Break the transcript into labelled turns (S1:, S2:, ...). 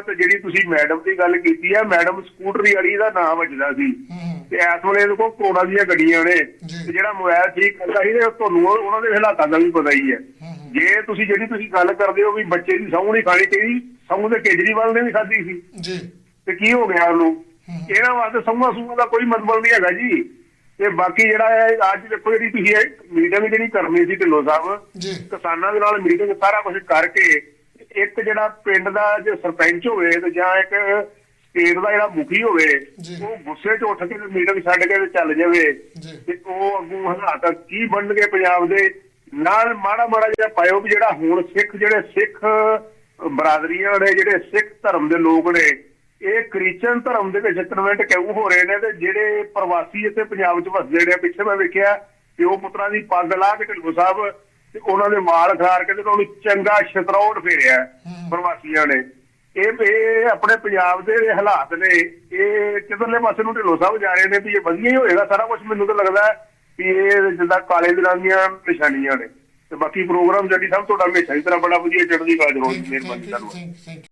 S1: ਤੇ ਜਿਹੜੀ ਤੁਸੀਂ ਮੈਡਮ ਦੀ ਗੱਲ ਕੀਤੀ ਹੈ ਮੈਡਮ ਸਕੂਟਰੀ ਵਾਲੀ ਦਾ ਨਾਮ ਵੱਜਦਾ ਸੀ। ਤੇ ਇਸ ਵੇਲੇ ਇਹਦੇ ਕੋਲ ਦੀਆਂ ਗੱਡੀਆਂ ਨੇ। ਤੇ ਜਿਹੜਾ ਮੋਬਾਈਲ ਠੀਕ ਕਰਦਾ ਸੀ ਤੇ ਤੁਹਾਨੂੰ ਉਹ- ਉਹਨਾਂ ਦੇ ਹਾਲਾਤਾਂ ਦਾ ਵੀ ਪਤਾ ਹੀ ਹੈ। ਜੇ ਤੁਸੀਂ ਜਿਹੜੀ ਤੁਸੀਂ ਗੱਲ ਕਰਦੇ ਹੋ ਵੀ ਬੱਚੇ ਦੀ ਸਹੁੰ ਨਹੀਂ ਖਾਣੀ ਚਾਹੀਦੀ ਸਹੁੰ ਤੇ ਕੇਜਰੀਵਾਲ ਨੇ ਵੀ ਖਾਧੀ ਸੀ।
S2: ਜੀ।
S1: ਤੇ ਕੀ ਹੋ ਗਿਆ ਉਹਨੂੰ? ਇਹਨਾਂ ਵਾਸਤੇ ਸਹੁੰਆਂ ਸੂਆਂ ਦਾ ਕੋਈ ਮਤਲਬ ਨਹੀਂ ਹੈਗਾ ਜੀ। ਤੇ ਬਾਕੀ ਜਿਹੜਾ ਹੈ ਅੱਜ ਦੇਖੋ ਜਿਹੜੀ ਤੁਸੀਂ ਮੀਟਿੰਗ ਜਿਹੜੀ ਕਰਨੀ ਸੀ ਢਿੱਲੋਂ ਸਾਹਿਬ ਕਿਸਾਨਾਂ ਦੇ ਨਾਲ ਮੀਟਿੰਗ ਸਾਰਾ ਕੁਝ ਕਰਕੇ ਇੱਕ ਜਿਹੜਾ ਪਿੰਡ ਦਾ ਜੇ ਸਰਪੰਚ ਹੋਵੇ ਤੇ ਜਾਂ ਇੱਕ ਸਟੇਟ ਦਾ ਜਿਹੜਾ ਮੁਖੀ ਹੋਵੇ। ਉਹ ਗੁੱਸੇ 'ਚ ਉੱਠ ਕੇ ਮੀਟਿੰਗ ਛੱਡ ਕੇ ਚੱਲ ਜਾਵੇ। ਤੇ ਉਹ ਅੱਗੋਂ ਹਾਲਾਤ ਕੀ ਬਣਨਗੇ ਪੰਜਾਬ ਦੇ ਨਾਲ ਮਾੜਾ ਮਾੜਾ ਜਿਹਾ ਪਾਇਓ ਵੀ ਜਿਹੜਾ ਹੁਣ ਸਿੱਖ ਜਿਹੜੇ ਸਿੱਖ ਬਰਾਦਰੀਆਂ ਨੇ ਜਿਹੜੇ ਸਿੱਖ ਧਰਮ ਦੇ ਲੋਕ ਨੇ ਇਹ ਕ੍ਰਿਸਚਨ ਧਰਮ ਦੇ ਵਿੱਚ ਕਨਵਰਟ ਕਿਉਂ ਹੋ ਰਹੇ ਨੇ ਤੇ ਜਿਹੜੇ ਪ੍ਰਵਾਸੀ ਇੱਥੇ ਪੰਜਾਬ 'ਚ ਵਸਦੇ ਨੇ ਪਿੱਛੇ ਮੈਂ ਵੇਖਿਆ ਕਿ ਉਹ ਪੁੱਤਰਾਂ ਦੀ ਪੱਗ ਲਾ ਕੇ ਢਿੱਲੋਂ ਸਾਹਿਬ ਤੇ ਉਹਨਾਂ ਦੇ ਮਾਲ ਖਾਰ ਕੇ ਤੇ ਉਹਨੂੰ ਚੰਗਾ ਛਤਰੌੜ ਫੇਰਿਆ ਪ੍ਰਵਾਸੀਆਂ ਨੇ। ਇਹ ਇਹ ਆਪਣੇ ਪੰਜਾਬ ਦੇ ਹਾਲਾਤ ਨੇ। ਇਹ ਕਿਧਰਲੇ ਪਾਸੇ ਨੂੰ ਢਿੱਲੋਂ ਸਾਹਿਬ ਜਾ ਰਹੇ ਨੇ ਵੀ ਇਹ ਵਧੀਆ ਹੀ ਹੋਏਗਾ। ਸਾਰਾ ਕੁਝ ਮੈਨੂੰ ਤਾਂ ਲੱਗਦਾ ਵੀ ਇਹ ਜਿੱਦਾਂ ਕਾਲੇ ਦਿਨਾਂ ਦੀਆਂ ਨਿਸ਼ਾਨੀਆਂ ਨੇ। ਤੇ ਬਾਕੀ ਪ੍ਰੋਗਰਾਮ ਜੱਡੀ ਸਾਹਿਬ ਤੁਹਾਡਾ ਹਮੇਸ਼ਾ ਹੀ ਤਰ੍ਹਾਂ ਬੜਾ ਵਧੀਆ ਚੜ੍ਹਦੀ
S2: ਥੈਂਕ ਯੂ
S1: ਮਿਹਰਬਾਨੀ
S2: ਯੂ